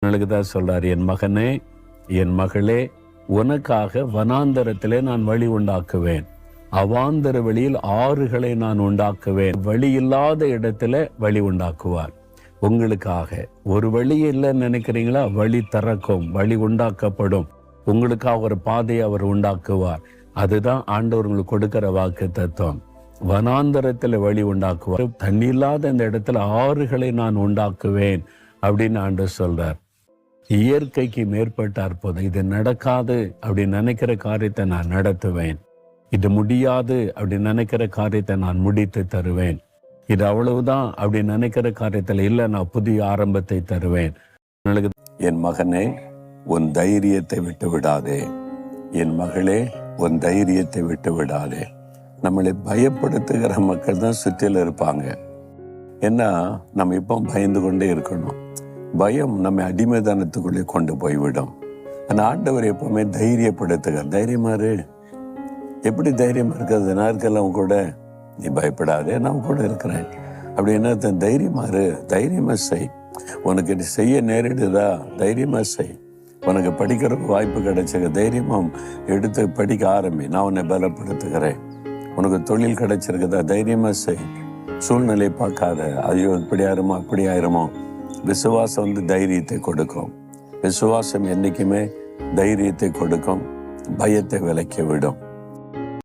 உங்களுக்கு தான் சொல்றாரு என் மகனே என் மகளே உனக்காக வனாந்தரத்திலே நான் வழி உண்டாக்குவேன். அவாந்தர வழியில் ஆறுகளை நான் உண்டாக்குவேன். வழி இல்லாத இடத்துல வழி உண்டாக்குவார். உங்களுக்காக ஒரு வழி இல்லைன்னு நினைக்கிறீங்களா? வழி திறக்கும் வழி உண்டாக்கப்படும். உங்களுக்காக ஒரு பாதையை அவர் உண்டாக்குவார். அதுதான் ஆண்டவர் உங்களுக்கு கொடுக்கிற வாக்கு தத்துவம். வனாந்தரத்தில் வழி உண்டாக்குவார். தண்ணி இல்லாத இந்த இடத்துல ஆறுகளை நான் உண்டாக்குவேன். அப்படின்னு ஆண்டு சொல்றார். இயற்கைக்கு மேற்பட்ட அற்புதம். இது நடக்காது அப்படின்னு நினைக்கிற காரியத்தை நான் நடத்துவேன். இது முடியாது அப்படின்னு நினைக்கிற காரியத்தை நான் முடித்து தருவேன். இது அவ்வளவுதான் அப்படின்னு நினைக்கிற காரியத்தில் இல்லை நான் புதிய ஆரம்பத்தை தருவேன். என் மகனே உன் தைரியத்தை விட்டு விடாதே. என் மகளே உன் தைரியத்தை விட்டு விடாதே. நம்மளை பயப்படுத்துகிற மக்கள் தான் சுற்றில இருப்பாங்க. ஏன்னா நம்ம இப்போ பயந்து கொண்டே இருக்கணும். பயம் நம்மை அடிமைதானத்துக்குள்ளே கொண்டு போய்விடும். அந்த ஆண்டவர் எப்பவுமே தைரியப்படுத்துகிறார் தைரியமா இரு. எப்படி தைரியமா இருக்கிறது? நான் கூட நீ பயப்படாதே நான் கூட இருக்கிறேன். அப்படின்னா தன் தைரியமா இரு. தைரியமா செய். உனக்கு இது செய்ய நேரிடுதா? தைரியமா செய். உனக்கு படிக்கிறதுக்கு வாய்ப்பு கிடைச்சது தைரியமும் எடுத்து படிக்க ஆரம்பி. நான் உன்னை பலப்படுத்துகிறேன். உனக்கு தொழில் கிடைச்சிருக்குதா? தைரியமா செய். சூழ்நிலை பார்க்காத. ஐயோ இப்படி ஆயிருமோ? அப்படி ஆயிருமோ? விசுவாசம் வந்து தைரியத்தை கொடுக்கும். விசுவாசம் என்றைக்குமே தைரியத்தை கொடுக்கும். பயத்தை விளக்கி விடும்.